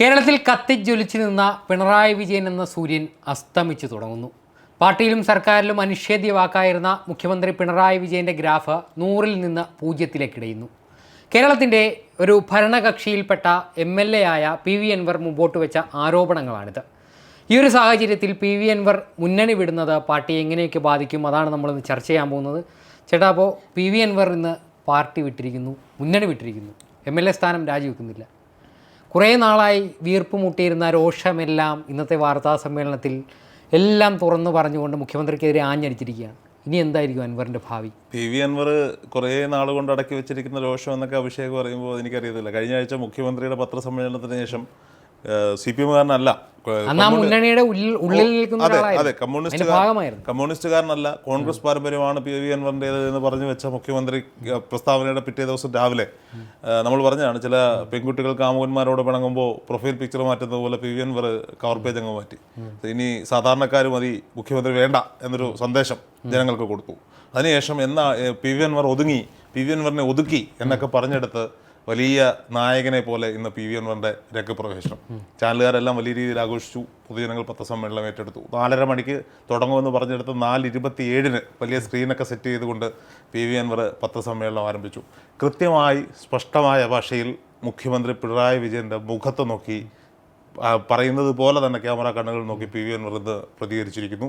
കേരളത്തിൽ കത്തിജ്വലിച്ചു നിന്ന പിണറായി വിജയൻ എന്ന സൂര്യൻ അസ്തമിച്ചു തുടങ്ങുന്നു. പാർട്ടിയിലും സർക്കാരിലും അനിഷേധ്യ വാക്കായിരുന്ന മുഖ്യമന്ത്രി പിണറായി വിജയന്റെ ഗ്രാഫ് നൂറിൽ നിന്ന് പൂജ്യത്തിലേക്കിടയുന്നു. കേരളത്തിന്റെ ഒരു ഭരണകക്ഷിയിൽപ്പെട്ട എം എൽ എ ആയ പി വി എൻവർ മുമ്പോട്ട് വെച്ച ആരോപണങ്ങളാണിത്. ഈ ഒരു സാഹചര്യത്തിൽ പി വി എൻവർ മുന്നണി വിടുന്നത് പാർട്ടി എങ്ങനെയൊക്കെ ബാധിക്കും അതാണ് നമ്മളിന്ന് ചർച്ച ചെയ്യാൻ പോകുന്നത്. ചേട്ടാ അപ്പോൾ പി വി എൻവർ ഇന്ന് പാർട്ടി വിട്ടിരിക്കുന്നു മുന്നണി വിട്ടിരിക്കുന്നു. എം എൽ എ സ്ഥാനം രാജിവെക്കുന്നില്ല. കുറേ നാളായി വീർപ്പ് മുട്ടിയിരുന്ന രോഷമെല്ലാം ഇന്നത്തെ വാർത്താ സമ്മേളനത്തിൽ എല്ലാം തുറന്നു പറഞ്ഞുകൊണ്ട് മുഖ്യമന്ത്രിക്കെതിരെ ആഞ്ഞടിച്ചിരിക്കുകയാണ്. ഇനി എന്തായിരിക്കും അൻവറിന്റെ ഭാവി? പി വി അൻവർ കുറേ നാൾ കൊണ്ട് അടക്കി വെച്ചിരിക്കുന്ന രോഷം എന്നൊക്കെ അഭിഷേക് പറയുമ്പോൾ എനിക്കറിയത്തില്ല. കഴിഞ്ഞ ആഴ്ച മുഖ്യമന്ത്രിയുടെ പത്രസമ്മേളനത്തിന് ശേഷം സി പി എമ്മുകാരനല്ല. മുന്നണിയുടെ ഉള്ളിൽ അതെ അതെ കമ്മ്യൂണിസ്റ്റ് കമ്മ്യൂണിസ്റ്റുകാരനല്ല. കോൺഗ്രസ് പാരമ്പര്യമാണ് പി വി അൻവറിന്റേത് എന്ന് പറഞ്ഞു വെച്ച മുഖ്യമന്ത്രി പ്രസ്താവനയുടെ പിറ്റേ ദിവസം രാവിലെ നമ്മൾ പറഞ്ഞതാണ് ചില പെൺകുട്ടികൾ കാമുകന്മാരോട് പിണങ്ങുമ്പോൾ പ്രൊഫൈൽ പിക്ചർ മാറ്റുന്നത് പോലെ P V Anvar cover page അങ്ങ് മാറ്റി. ഇനി സാധാരണക്കാർ മതി മുഖ്യമന്ത്രി വേണ്ട എന്നൊരു സന്ദേശം ജനങ്ങൾക്ക് കൊടുത്തു. അതിനുശേഷം എന്നാ പി വി അൻവർ ഒതുങ്ങി പി വി അൻവറിനെ ഒതുക്കി എന്നൊക്കെ പറഞ്ഞെടുത്ത് വലിയ നായകനെ പോലെ ഇന്ന് പി വി എൻവറിന്റെ രംഗപ്രവേശനം. ചാനലുകാരെല്ലാം വലിയ രീതിയിൽ ആഘോഷിച്ചു. പൊതുജനങ്ങൾ പത്രസമ്മേളനം ഏറ്റെടുത്തു. നാലര മണിക്ക് തുടങ്ങുമെന്ന് പറഞ്ഞെടുത്ത് നാല് ഇരുപത്തി ഏഴിന് വലിയ സ്ക്രീനൊക്കെ സെറ്റ് ചെയ്തുകൊണ്ട് പി വി അൻവർ പത്രസമ്മേളനം ആരംഭിച്ചു. കൃത്യമായി സ്പഷ്ടമായ ഭാഷയിൽ മുഖ്യമന്ത്രി പിണറായി വിജയന്റെ മുഖത്ത് നോക്കി പറയുന്നത് പോലെ തന്നെ ക്യാമറ കണ്ണുകൾ നോക്കി പി വി അൻവർ ഇന്ന് പ്രതികരിച്ചിരിക്കുന്നു.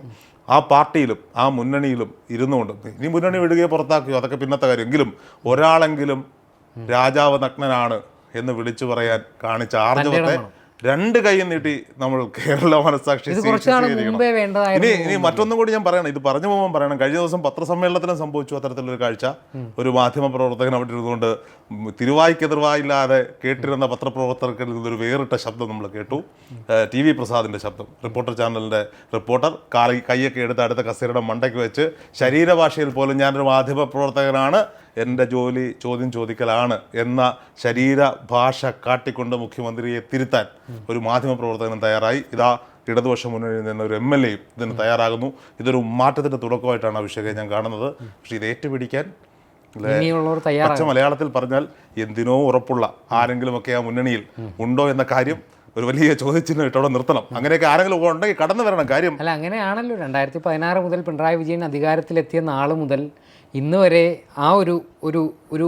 ആ പാർട്ടിയിലും ആ മുന്നണിയിലും ഇരുന്നുകൊണ്ട് ഇനി മുന്നണി വിടുകയോ പുറത്താക്കുകയോ അതൊക്കെ പിന്നത്തെ കാര്യം. എങ്കിലും ഒരാളെങ്കിലും രാജാവ് നഗ്നനാണ് എന്ന് വിളിച്ചു പറയാൻ കാണിച്ച ആർജവത്തെ രണ്ട് കൈയും നീട്ടി നമ്മൾ കേരള വേണ്ടതായിരുന്നു ഇനി ഇനി മറ്റൊന്നും കൂടി ഞാൻ പറയണം. ഇത് പറഞ്ഞു പോകുമ്പോൾ പറയണം. കഴിഞ്ഞ ദിവസം പത്രസമ്മേളനത്തിലും സംഭവിച്ചു അത്തരത്തിലൊരു കാഴ്ച. ഒരു മാധ്യമ പ്രവർത്തകൻ അവിടെ ഇരുന്നുകൊണ്ട് തിരുവായ്ക്കെതിർവായില്ലാതെ കേട്ടിരുന്ന പത്രപ്രവർത്തകർക്ക് നിന്നൊരു വേറിട്ട ശബ്ദം നമ്മൾ കേട്ടു. ടി വി പ്രസാദിന്റെ ശബ്ദം. റിപ്പോർട്ടർ ചാനലിന്റെ റിപ്പോർട്ടർ കാലി കൈയൊക്കെ എടുത്ത് അടുത്ത കസേരയുടെ മണ്ടയ്ക്ക് വെച്ച് ശരീരഭാഷയിൽ പോലും ഞാനൊരു മാധ്യമ പ്രവർത്തകനാണ് എന്റെ ജോലി ചോദ്യം ചോദിക്കലാണ് എന്ന ശരീരഭാഷ കാട്ടിക്കൊണ്ട് മുഖ്യമന്ത്രിയെ തിരുത്താൻ ഒരു മാധ്യമ പ്രവർത്തകനും തയ്യാറായി. ഇതാ ഇടതുപക്ഷ മുന്നണിയിൽ നിന്ന് ഒരു എം എൽ എയും ഇതിന് തയ്യാറാകുന്നു. ഇതൊരു മാറ്റത്തിന്റെ തുടക്കമായിട്ടാണ് അഭിഷേകെ ഞാൻ കാണുന്നത്. പക്ഷേ ഇത് ഏറ്റുപിടിക്കാൻ പച്ച മലയാളത്തിൽ പറഞ്ഞാൽ എന്തിനോ ഉറപ്പുള്ള ആരെങ്കിലുമൊക്കെ ആ മുന്നണിയിൽ ഉണ്ടോ എന്ന കാര്യം ഒരു വലിയ ചോദ്യചിഹ്നം ഇട്ടവിടെ നിർത്തണം. അങ്ങനെയൊക്കെ ആരെങ്കിലും ഉണ്ടെങ്കിൽ കടന്നു വരണം. കാര്യം അല്ല അങ്ങനെയാണല്ലോ. രണ്ടായിരത്തി പതിനാറ് മുതൽ പിണറായി വിജയൻ അധികാരത്തിലെത്തിയ നാൾ മുതൽ ഇന്ന് വരെ ആ ഒരു ഒരു ഒരു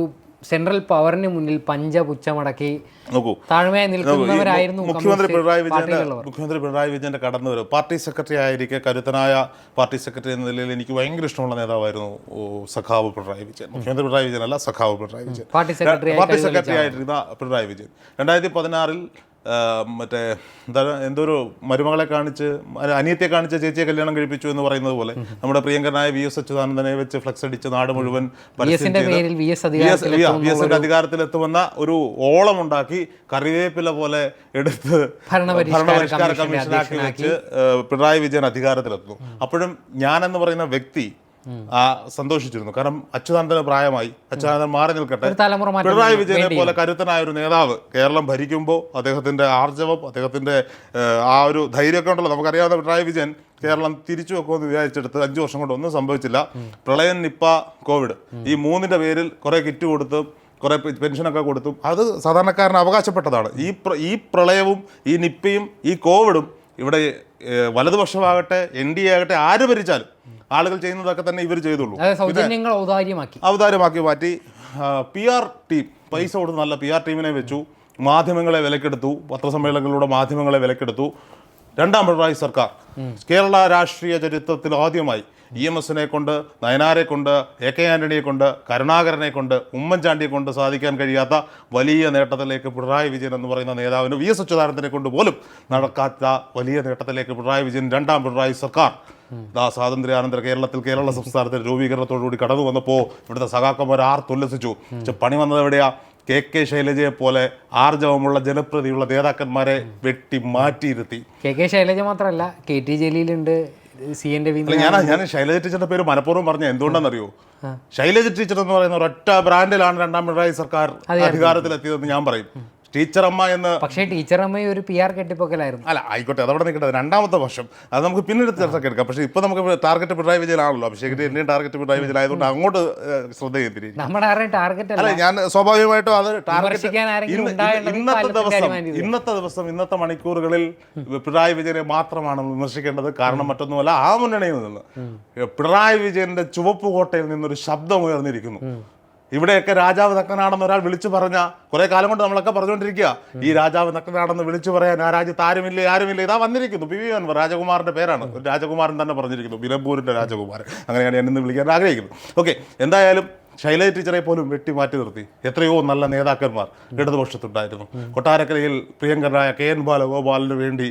സെൻട്രൽ പവറിന് മുന്നിൽ പഞ്ച പുച്ചമടക്കി നോക്കൂ. താഴ്മയായി നിൽക്കുന്നവരായിരുന്നു മുഖ്യമന്ത്രി പിണറായി വിജയൻ വിജയന്റെ മുഖ്യമന്ത്രി പിണറായി വിജയന്റെ കടന്നു വരും പാർട്ടി സെക്രട്ടറി ആയിരിക്കെ കരുത്തനായ പാർട്ടി സെക്രട്ടറി എന്ന നിലയിൽ എനിക്ക് ഭയങ്കര ഇഷ്ടമുള്ള നേതാവായിരുന്നു സഖാവ് പിണറായി വിജയൻ. മുഖ്യമന്ത്രി പിണറായി വിജയൻ അല്ല സഖാവ് Pinarayi Vijayan. Party secretary party secretary ആയിട്ടിരുന്ന Pinarayi Vijayan. രണ്ടായിരത്തി പതിനാറിൽ മറ്റേ എന്താണ് എന്തൊരു മരുമകളെ കാണിച്ച് അനിയത്തെ കാണിച്ച് ചേച്ചിയെ കല്യാണം കഴിപ്പിച്ചു എന്ന് പറയുന്നത് പോലെ നമ്മുടെ പ്രിയങ്കരനായ വി എസ് അച്യുതാനന്ദനെ വെച്ച് ഫ്ലക്സ് അടിച്ച് നാട് മുഴുവൻ വി എസിന്റെ അധികാരത്തിലെത്തുമെന്ന ഒരു ഓളം ഉണ്ടാക്കി കറിവേപ്പില പോലെ എടുത്ത് ഭരണപരിഷ്കാര കമ്മീഷനാക്കി വെച്ച് പിണറായി വിജയൻ അധികാരത്തിലെത്തുന്നു. അപ്പോഴും ഞാനെന്ന് പറയുന്ന വ്യക്തി ആ സന്തോഷിച്ചിരുന്നു. കാരണം അച്യുതാനന്ദന് പ്രായമായി. അച്യുതാനന്ദൻ മാറി നിൽക്കട്ടെ. പിണറായി വിജയനെ പോലെ കരുത്തനായ ഒരു നേതാവ് കേരളം ഭരിക്കുമ്പോൾ അദ്ദേഹത്തിന്റെ ആർജവം അദ്ദേഹത്തിന്റെ ആ ഒരു ധൈര്യമൊക്കെ ഉണ്ടല്ലോ. നമുക്കറിയാവുന്ന പിണറായി വിജയൻ കേരളം തിരിച്ചു വെക്കുമെന്ന് വിചാരിച്ചെടുത്ത് അഞ്ചു വർഷം കൊണ്ട് ഒന്നും സംഭവിച്ചില്ല. പ്രളയം നിപ്പ കോവിഡ്. ഈ മൂന്നിന്റെ പേരിൽ കുറെ കിറ്റ് കൊടുത്തും കുറെ പെൻഷനൊക്കെ കൊടുത്തു അത് സാധാരണക്കാരന് അവകാശപ്പെട്ടതാണ്. ഈ ഈ പ്രളയവും ഈ നിപ്പയും ഈ കോവിഡും ഇവിടെ വലതുപക്ഷമാകട്ടെ എൻ ഡി എ ആകട്ടെ ആര് ഭരിച്ചാലും ആളുകൾ ചെയ്യുന്നതൊക്കെ തന്നെ ഇവർ ചെയ്തുള്ളൂ. സൗജന്യങ്ങൾ ഔദാര്യമാക്കി. അവതാരമാക്കി മാറ്റി. പി ആർ ടീം പൈസ കൊടുത്ത് നല്ല പി ആർ ടീമിനെ വെച്ചു. മാധ്യമങ്ങളെ വിലക്കെടുത്തു. പത്രസമ്മേളനങ്ങളിലൂടെ മാധ്യമങ്ങളെ വിലക്കെടുത്തു. രണ്ടാം പിണറായി സർക്കാർ. കേരള രാഷ്ട്രീയ ചരിത്രത്തിൽ ആദ്യമായി ഇ എം എസിനെ കൊണ്ട് നയനാരെ കൊണ്ട് എ കെ ആന്റണിയെ കൊണ്ട് കരുണാകരനെ കൊണ്ട് ഉമ്മൻചാണ്ടിയെ കൊണ്ട് സാധിക്കാൻ കഴിയാത്ത വലിയ നേട്ടത്തിലേക്ക് പിണറായി വിജയൻ എന്ന് പറയുന്ന നേതാവിന് വി എസ് അച്യുതാനന്ദനെ കൊണ്ട് പോലും നടക്കാത്ത വലിയ നേട്ടത്തിലേക്ക് പിണറായി വിജയൻ രണ്ടാം പിണറായി സർക്കാർ. ദാ സ്വാതന്ത്ര്യാനന്തര കേരളത്തിൽ കേരള സംസ്ഥാനത്തിന്റെ രൂപീകരണത്തോടുകൂടി കടന്നു വന്നപ്പോൾ ഇവിടുത്തെ സഖാക്കന്മാർ ആർ തുല്ലസിച്ചു പക്ഷെ പണി വന്നത് എവിടെയാ? കെ കെ ശൈലജയെ പോലെ ആർജവമുള്ള ജനപ്രതിയുള്ള നേതാക്കന്മാരെ വെട്ടി മാറ്റിയിരുത്തി. കെ കെ ശൈലജ മാത്രമല്ല കെ ടി ജലീലുണ്ട് സി എൻ രവീന്ദ്രൻ ഞാൻ ഞാൻ ശൈലജ ടീച്ചറിന്റെ പേര് മനഃപൂർവം പറഞ്ഞ എന്തുകൊണ്ടാണെന്നറിയോ ശൈലജ ടീച്ചർ എന്ന് പറയുന്ന ഒരൊറ്റ ബ്രാൻഡിലാണ് രണ്ടാം പിണറായി സർക്കാർ അധികാരത്തിലെത്തിയതെന്ന് ഞാൻ പറയും. ടീച്ചറമ്മ എന്ന് പക്ഷേ ടീച്ചറമ്മ ഒരു പി ആർ കെട്ടിപ്പൊക്കലായിരുന്നു. അല്ല ആയിക്കോട്ടെ അതവിടെ നിൽക്കട്ടെ രണ്ടാമത്തെ വർഷം. അത് നമുക്ക് പിന്നീട് ചർച്ചയ്ക്ക് എടുക്കാം. പക്ഷേ ഇപ്പോൾ നമുക്ക് ടാർഗറ്റ് പിണറായി വിജയനാണല്ലോ. അഭിഷേകിന്റെ എന്നെയും ടാർഗറ്റ് പിണറായി വിജയൻ ആയതുകൊണ്ട് അങ്ങോട്ട് ശ്രദ്ധ ചെയ്തിരിക്കും നമ്മുടെ ആരുടെയും ടാർഗറ്റ് അല്ല. ഞാൻ സ്വാഭാവികമായിട്ടും അത് ടാർഗറ്റ് ഇന്നത്തെ ദിവസം. ഇന്നത്തെ ദിവസം ഇന്നത്തെ മണിക്കൂറുകളിൽ പിണറായി വിജയനെ മാത്രമാണ് വിമർശിക്കേണ്ടത്. കാരണം മറ്റൊന്നുമല്ല ആ മുന്നണിയിൽ നിന്ന് പിണറായി വിജയന്റെ ചുവപ്പ് കോട്ടയിൽ നിന്നൊരു ശബ്ദം ഉയർന്നിരിക്കുന്നു. ഇവിടെയൊക്കെ രാജാവ് നഗ്നനാണെന്ന് ഒരാൾ വിളിച്ചു പറഞ്ഞ കുറെ കാലം കൊണ്ട് നമ്മളൊക്കെ പറഞ്ഞുകൊണ്ടിരിക്കുക. ഈ രാജാവ് നഗ്നനാണെന്ന് വിളിച്ചു പറയാൻ ആ രാജ്യത്ത് ആരുമില്ല ആരുമില്ല? ഇതാ വന്നിരിക്കുന്നു. പി വി അൻവർ രാജകുമാറിന്റെ പേരാണ്. രാജകുമാരൻ തന്നെ പറഞ്ഞിരിക്കുന്നു. ബിലമ്പൂരിന്റെ രാജകുമാരൻ. അങ്ങനെയാണ് ഞാൻ ഇന്ന് വിളിക്കാൻ ആഗ്രഹിക്കുന്നത്. ഓക്കെ എന്തായാലും ശൈലജ ടീച്ചറെ പോലും വെട്ടി മാറ്റി നിർത്തി. എത്രയോ നല്ല നേതാക്കന്മാർ ഇടതുപക്ഷത്തുണ്ടായിരുന്നു. കൊട്ടാരക്കരയിൽ പ്രിയങ്കരായ കെ എൻ ബാലഗോപാലിന് വേണ്ടി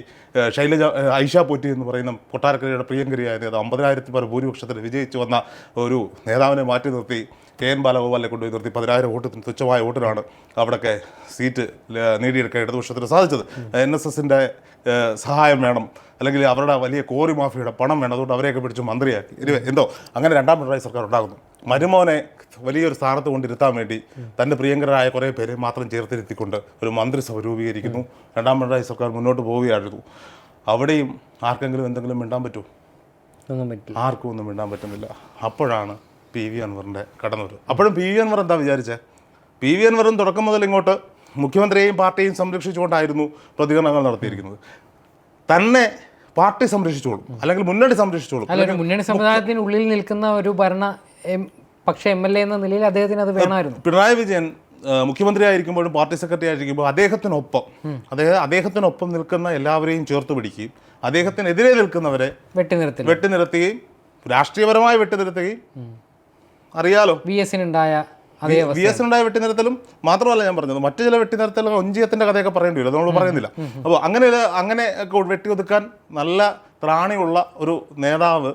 ശൈലജ ഐഷ പോറ്റി എന്ന് പറയുന്ന കൊട്ടാരക്കരയുടെ പ്രിയങ്കരിയായ നേതാവ് അമ്പതിനായിരത്തി പേർ ഭൂരിപക്ഷത്തിൽ വിജയിച്ചു വന്ന ഒരു നേതാവിനെ മാറ്റി നിർത്തി. കെ എൻ ബാലഗോപാലിനെ കൊണ്ടുപോയി നിർത്തി. പതിനായിരം വോട്ട് തുച്ഛമായ വോട്ടിനാണ് അവിടെയൊക്കെ സീറ്റ് നേടിയെടുക്കാൻ ഇടതുപക്ഷത്തിന് സാധിച്ചത്. എൻ എസ് എസിന്റെ സഹായം വേണം. അല്ലെങ്കിൽ അവരുടെ വലിയ കോറി മാഫിയുടെ പണം വേണം. അതുകൊണ്ട് അവരെയൊക്കെ പിടിച്ച് മന്ത്രിയാക്കി. എന്തോ അങ്ങനെ രണ്ടാം പിണറായി സർക്കാർ ഉണ്ടാകുന്നു. മരുമോനെ വലിയൊരു സ്ഥാനത്ത് കൊണ്ടിരുത്താൻ വേണ്ടി തന്റെ പ്രിയങ്കരായ കുറേ പേരെ മാത്രം ചേർത്തിരുത്തിക്കൊണ്ട് ഒരു മന്ത്രിസഭ രൂപീകരിക്കുന്നു. രണ്ടാം പിണറായി സർക്കാർ മുന്നോട്ട് പോവുകയായിരുന്നു. അവിടെയും ആർക്കെങ്കിലും എന്തെങ്കിലും മിണ്ടാൻ പറ്റുമോ? ആർക്കും ഒന്നും മിണ്ടാൻ പറ്റുന്നില്ല. അപ്പോഴാണ് പി വി അൻവറിന്റെ കടന്നുവരവ്. അപ്പോഴും പി വി അൻവർ എന്താ വിചാരിച്ചത് പി വി അൻവറും തുടക്കം മുതൽ ഇങ്ങോട്ട് മുഖ്യമന്ത്രിയെയും പാർട്ടിയെയും സംരക്ഷിച്ചുകൊണ്ടായിരുന്നു പ്രതികരണങ്ങൾ നടത്തിയിരിക്കുന്നത്. തന്നെ പാർട്ടി സംരക്ഷിച്ചോളും അല്ലെങ്കിൽ മുന്നണി സംരക്ഷിച്ചോളും. അല്ലെങ്കിൽ മുന്നണി സമുദായത്തിനുള്ളിൽ നിൽക്കുന്ന ഒരു ഭരണ പക്ഷേ എം എൽ എ എന്ന നിലയിൽ അദ്ദേഹത്തിന് അത് വേണമായിരുന്നു. പിണറായി വിജയൻ മുഖ്യമന്ത്രി മുഖ്യമന്ത്രിയായിരിക്കുമ്പോഴും പാർട്ടി സെക്രട്ടറി ആയിരിക്കുമ്പോൾ അദ്ദേഹത്തിനൊപ്പം അദ്ദേഹം അദ്ദേഹത്തിനൊപ്പം നിൽക്കുന്ന എല്ലാവരെയും ചേർത്ത് പിടിക്കുകയും അദ്ദേഹത്തിനെതിരെ നിൽക്കുന്നവരെ വെട്ടിനിർത്തി വെട്ടിനിർത്തുകയും വെട്ടി നിർത്തുകയും രാഷ്ട്രീയപരമായി വെട്ടിനിർത്തുകയും അറിയാലോ. വി എസിനുണ്ടായ വി എസ് ഉണ്ടായ വെട്ടിനിരത്തലും മാത്രമല്ല ഞാൻ പറഞ്ഞത്. മറ്റു ചില വെട്ടിനിരത്തലും ഒഞ്ചിയത്തിന്റെ കഥയൊക്കെ പറയേണ്ടി വരും. നമ്മൾ പറയുന്നില്ല. അപ്പോൾ അങ്ങനെ അങ്ങനെ വെട്ടി ഒതുക്കാൻ നല്ല ത്രാണിയുള്ള ഒരു നേതാവ്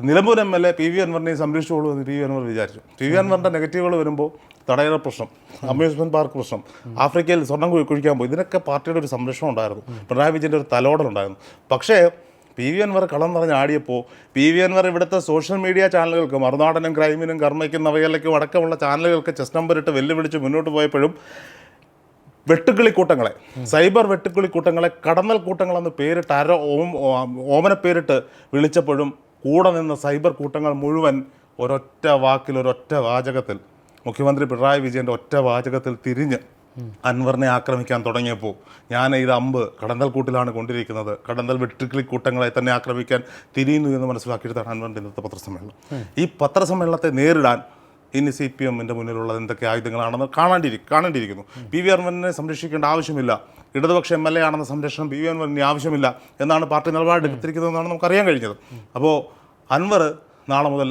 Nilambur M L A P V അൻവറിനെ സംരക്ഷിച്ചോളൂ എന്ന് പി വി അൻവർ വിചാരിച്ചു. പി വി അൻവറിന്റെ നെഗറ്റീവുകൾ വരുമ്പോൾ തടയറ പ്രശ്നം അമ്യൂസ്മെന്റ് പാർക്ക് പ്രശ്നം ആഫ്രിക്കയിൽ സ്വർണം കുഴി- കുഴിക്കാൻ പോയി. ഇതിനൊക്കെ പാർട്ടിയുടെ ഒരു സംരക്ഷണം ഉണ്ടായിരുന്നു. പിണറായി വിജയന്റെ ഒരു തലോടലുണ്ടായിരുന്നു. പക്ഷേ പി വി അൻവർ കളം നിറഞ്ഞ് ആടിയപ്പോൾ പി വി അൻവർ ഇവിടുത്തെ സോഷ്യൽ മീഡിയ ചാനലുകൾക്ക് മറുനാടനും ക്രൈമിനും കർമ്മയ്ക്കും നവയലയ്ക്കും അടക്കമുള്ള ചാനലുകൾക്ക് ചെസ് നമ്പർ ഇട്ട് വെല്ലുവിളിച്ച് മുന്നോട്ട് പോയപ്പോഴും വെട്ടുക്കിളിക്കൂട്ടങ്ങളെ സൈബർ വെട്ടുക്കിളിക്കൂട്ടങ്ങളെ കടന്നൽ കൂട്ടങ്ങളെന്ന് പേരിട്ട് അര ഓം ഓമന പേരിട്ട് വിളിച്ചപ്പോഴും കൂടെ നിന്ന സൈബർ കൂട്ടങ്ങൾ മുഴുവൻ ഒരൊറ്റ വാക്കിൽ ഒരൊറ്റ വാചകത്തിൽ മുഖ്യമന്ത്രി പിണറായി വിജയന്റെ ഒറ്റ വാചകത്തിൽ തിരിഞ്ഞ് അൻവറിനെ ആക്രമിക്കാൻ തുടങ്ങിയപ്പോൾ ഞാൻ ഇത് അമ്പ് കടന്തൽ കൂട്ടിലാണ് കൊണ്ടിരിക്കുന്നത്. കടന്തൽ വെട്ടുക്കിളി കൂട്ടങ്ങളെ തന്നെ ആക്രമിക്കാൻ തിരിയുന്നു എന്ന് മനസ്സിലാക്കിയിട്ടാണ് അൻവറിന്റെ ഇന്നത്തെ പത്രസമ്മേളനം. ഈ പത്രസമ്മേളനത്തെ നേരിടാൻ ഇനി സി പി എമ്മിന്റെ മുന്നിലുള്ളത് എന്തൊക്കെ ആയുധങ്ങളാണെന്ന് കാണാണ്ടിരി കാണേണ്ടിയിരിക്കുന്നു. പി വി അൻവറിനെ സംരക്ഷിക്കേണ്ട ആവശ്യമില്ല. ഇടതുപക്ഷ എം എൽ എ ആണെന്ന സംരക്ഷണം പി വി അൻവറിന് ആവശ്യമില്ല എന്നാണ് പാർട്ടി നിലപാട് എടുത്തിരിക്കുന്നതെന്നാണ് നമുക്ക് അറിയാൻ കഴിഞ്ഞത്. അപ്പോൾ അൻവർ നാളെ മുതൽ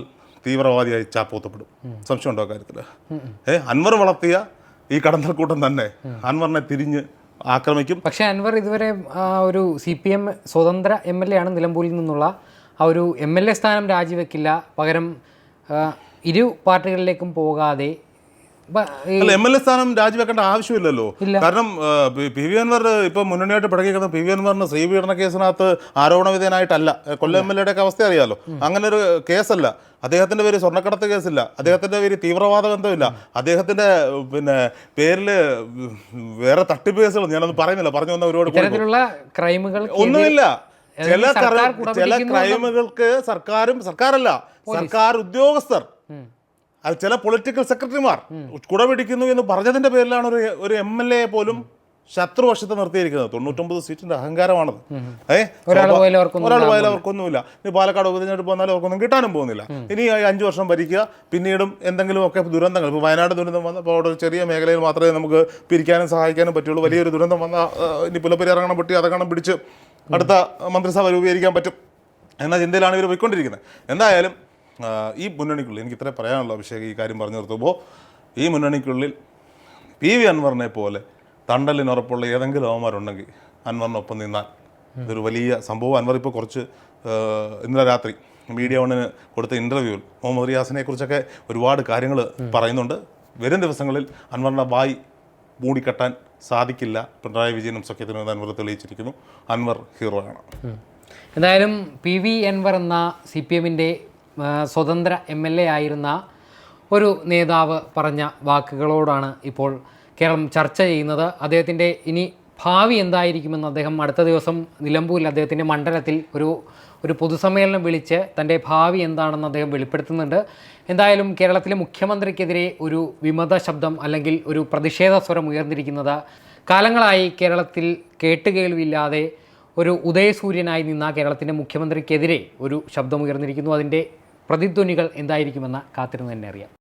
തീവ്രവാദിയായി ചാപ്പോത്തപ്പെടും. സംശയമുണ്ടോ കാര്യത്തിൽ ഏ അൻവർ വളർത്തിയ ഈ കടന്നൽക്കൂട്ടം തന്നെ. അൻവറിനെ തിരിഞ്ഞ് ആക്രമിക്കും. പക്ഷേ അൻവർ ഇതുവരെ ഒരു സി പി എം സ്വതന്ത്ര എം എൽ എ ആണ് നിലമ്പൂരിൽ നിന്നുള്ള. ആ ഒരു എം എൽ എ സ്ഥാനം രാജിവെക്കില്ല. പകരം ഇരു പാർട്ടികളിലേക്കും പോകാതെ അല്ല എം എൽ എ സ്ഥാനം രാജിവെക്കേണ്ട ആവശ്യമില്ലല്ലോ. കാരണം പി- വി അൻവർ ഇപ്പൊ മുന്നണിയായിട്ട് പിടകിക്കുന്ന പി വി അൻവറിന് ശ്രീപീഡന കേസിനകത്ത് ആരോപണ വിധേയനായിട്ടല്ല. കൊല്ലം എം എൽ എയുടെ ഒക്കെ അവസ്ഥ അറിയാലോ. അങ്ങനെ ഒരു കേസല്ല. അദ്ദേഹത്തിന്റെ പേര് സ്വർണക്കടത്ത് കേസില്ല. അദ്ദേഹത്തിന്റെ പേര് തീവ്രവാദ ബന്ധമില്ല. അദ്ദേഹത്തിന്റെ പിന്നെ പേരിൽ വേറെ തട്ടിപ്പ് കേസുകൾ ഞാനൊന്നും പറയുന്നില്ല. പറഞ്ഞു വന്ന ഒരുപാട്. ക്രൈമുകൾ ഒന്നുമില്ല. ചില ചില ക്രൈമുകൾക്ക് സർക്കാരും സർക്കാരല്ല. സർക്കാർ ഉദ്യോഗസ്ഥർ. അത് ചില പൊളിറ്റിക്കൽ സെക്രട്ടറിമാർ കുടപിടിക്കുന്നു എന്ന് പറഞ്ഞതിന്റെ പേരിലാണ് ഒരു ഒരു എം എൽ എ പോലും ശത്രുവശത്ത് നിർത്തിയിരിക്കുന്നത്. തൊണ്ണൂറ്റൊമ്പത് സീറ്റിന്റെ അഹങ്കാരമാണത്. ഏഹ് ഒരാൾ പോയാലും അവർക്കൊന്നും അവർക്കൊന്നുമില്ല. ഇനി പാലക്കാട് ഉപതെരഞ്ഞെടുപ്പ് വന്നാലും അവർക്കൊന്നും കിട്ടാനും പോകുന്നില്ല. ഇനി അഞ്ചു വർഷം ഭരിക്കുക പിന്നീടും എന്തെങ്കിലും ഒക്കെ ദുരന്തങ്ങൾ. ഇപ്പോൾ വയനാട് ദുരന്തം വന്നപ്പോൾ അവിടെ ഒരു ചെറിയ മേഖലയിൽ മാത്രമേ നമുക്ക് പിരിക്കാനും സഹായിക്കാനും പറ്റുള്ളൂ. വലിയൊരു ദുരന്തം വന്ന ഇനി പുലപ്പരി ഇറങ്ങണം പൊട്ടി അതങ്ങണം പിടിച്ച് അടുത്ത മന്ത്രിസഭ രൂപീകരിക്കാൻ പറ്റും എന്ന ചിന്തയിലാണ് ഇവർ പോയിക്കൊണ്ടിരിക്കുന്നത്. എന്തായാലും ഈ മുന്നണിക്കുള്ളിൽ എനിക്ക് ഇത്രേ പറയാനുള്ള അഭിഷേക് ഈ കാര്യം പറഞ്ഞു നിർത്തുമ്പോൾ ഈ മുന്നണിക്കുള്ളിൽ പി വി അൻവറിനെ പോലെ തണ്ടലിനുറപ്പുള്ള ഏതെങ്കിലും അവന്മാരുണ്ടെങ്കിൽ അൻവറിനൊപ്പം നിന്നാൽ ഇതൊരു വലിയ സംഭവം. അൻവർ ഇപ്പോൾ കുറച്ച് ഇന്നലെ രാത്രി മീഡിയ വണ്ണിന് കൊടുത്ത ഇന്റർവ്യൂവിൽ മുഹമ്മദ് റിയാസിനെ കുറിച്ചൊക്കെ ഒരുപാട് കാര്യങ്ങൾ പറയുന്നുണ്ട്. വരും ദിവസങ്ങളിൽ അൻവറിന്റെ വായി മൂടിക്കെട്ടാൻ സാധിക്കില്ല. പിണറായി വിജയനും സഖ്യത്തിനും അൻവർ തെളിയിച്ചിരിക്കുന്നു. അൻവർ ഹീറോ ആണ്. എന്തായാലും പി വി അൻവർ എന്ന സി പി എമ്മിന്റെ സ്വതന്ത്ര എം എൽ എ ആയിരുന്ന ഒരു നേതാവ് പറഞ്ഞ വാക്കുകളോടാണ് ഇപ്പോൾ കേരളം ചർച്ച ചെയ്യുന്നത്. അദ്ദേഹത്തിന്റെ ഇനി ഭാവി എന്തായിരിക്കുമെന്ന് അദ്ദേഹം അടുത്ത ദിവസം നിലമ്പൂരിൽ അദ്ദേഹത്തിന്റെ മണ്ഡലത്തിൽ ഒരു ഒരു പൊതുസമ്മേളനം വിളിച്ച് തന്റെ ഭാവി എന്താണെന്ന് അദ്ദേഹം വെളിപ്പെടുത്തുന്നുണ്ട്. എന്തായാലും കേരളത്തിലെ മുഖ്യമന്ത്രിക്കെതിരെ ഒരു വിമത ശബ്ദം അല്ലെങ്കിൽ ഒരു പ്രതിഷേധ സ്വരം ഉയർന്നിരിക്കുന്നത് കാലങ്ങളായി കേരളത്തിൽ കേട്ടുകേൾവില്ലാതെ ഒരു ഉദയസൂര്യനായി നിന്ന കേരളത്തിന്റെ മുഖ്യമന്ത്രിക്കെതിരെ ഒരു ശബ്ദം ഉയർന്നിരിക്കുന്നു. അതിന്റെ പ്രതിധ്വനികൾ എന്തായിരിക്കുമെന്ന് കാത്തിരുന്ന് തന്നെ അറിയാം.